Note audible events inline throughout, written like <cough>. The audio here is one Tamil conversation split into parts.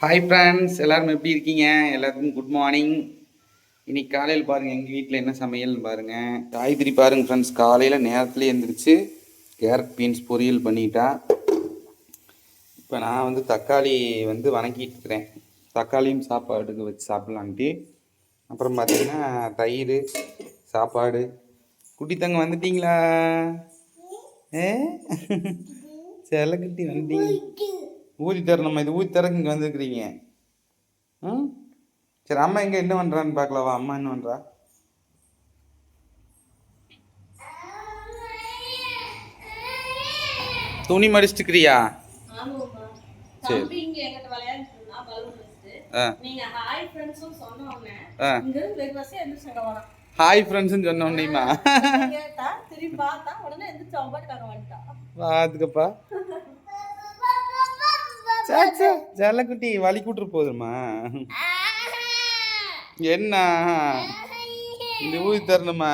ஹாய் ஃப்ரெண்ட்ஸ் எல்லோரும் எப்படி இருக்கீங்க? எல்லாருக்கும் குட் மார்னிங் இன்னைக்கு காலையில் பாருங்கள் எங்கள் வீட்டில் என்ன சமையல்னு பாருங்கள் காய்கறி பாருங்கள் ஃப்ரெண்ட்ஸ் காலையில் நேரத்துலேயே எழுந்திரிச்சு கேரட் பீன்ஸ் பொரியல் பண்ணிட்டா. இப்போ நான் வந்து தக்காளி வந்து வணக்கிட்டு இருக்கிறேன். தக்காளியும் சாப்பாடுக்கு வச்சு சாப்பிட்லான்ட்டு. அப்புறம் பார்த்தீங்கன்னா தயிர் சாப்பாடு. குட்டி தங்க வந்துட்டீங்களா? ஏ? <laughs> செல்லக்குட்டி வந்துட்டீங்க. ஊதி தரணுமா இது ஊதி தரக்கு இங்கே வந்துருக்குறீங்க. ம்? சரி அம்மா எங்கே என்ன பண்ணுறான்னு பார்க்கலாவா அம்மா என்ன பண்ணுறா துணி மடிச்சிட்டுக்கிறியா? ஆமாம்மா. சரி. ஹாய் ஃப்ரெண்ட்ஸ்னு சொன்ன உடனேமா கேட்டா, சாச்சா ஜல்லக்குட்டி வலி கூட்டுரு போதுமா என்ன? இந்த ஊதி தரணுமா.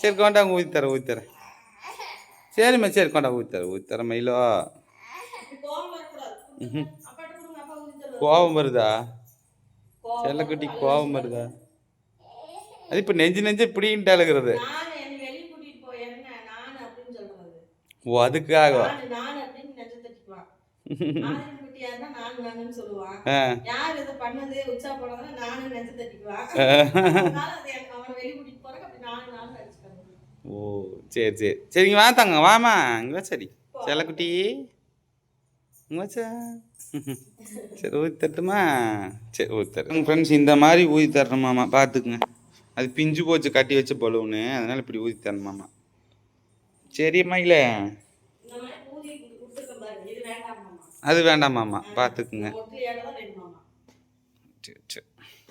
சரி கொண்டாங்க ஊதி தரேன் ஊதி தரேன். சரிம்மா சரி கொண்டா ஊதி தரேன் ஊதி தரேன் மயிலோ. கோபம் வருதா? கோவம் செல்லக்குட்டி கோபம் வருதா? அது இப்போ நெஞ்சு நெஞ்சு இப்படின்ட்டு அழுகிறது நானு என்னை வெளிய கூட்டிட்டு போ, என்ன, நானு அப்படின்னு சொல்றது. ஓ அதுக்காக ஓ சரி சரி. சரிங்க வா தாங்க வாமா. இங்கே சரி. செல்லக்குட்டி. சரி ஊற்றி தட்டுமா? சரி ஊற்றி தரேன். ஃப்ரெண்ட்ஸ் இந்த மாதிரி ஊற்றி தரணுமாமா பார்த்துக்குங்க அது பிஞ்சு போச்சு கட்டி வச்ச பலூனு. அதனால் இப்படி ஊற்றி சரிம்மா இல்லை ஊதி கொடுத்துருக்க பாருங்க இது அது வேண்டாமாம்மா பார்த்துக்குங்க. சரி சரி.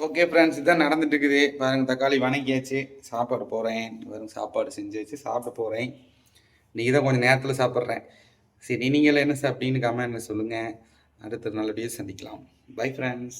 ஓகே ஃப்ரெண்ட்ஸ் இதான் நடந்துட்டு இருக்குது பாருங்க தக்காளி வணங்கியாச்சு. சாப்பாடு போகிறேன் பாருங்க சாப்பாடு செஞ்சு வச்சு சாப்பிட போகிறேன் இன்றைக்கி தான் கொஞ்சம் நேரத்தில் சாப்பிட்றேன். சரி நீங்கள் என்ன சாப்பிட்டீங்கன்னு கமெண்ட்டில் சொல்லுங்கள் அடுத்த நல்லபடியாக சந்திக்கலாம். Bye friends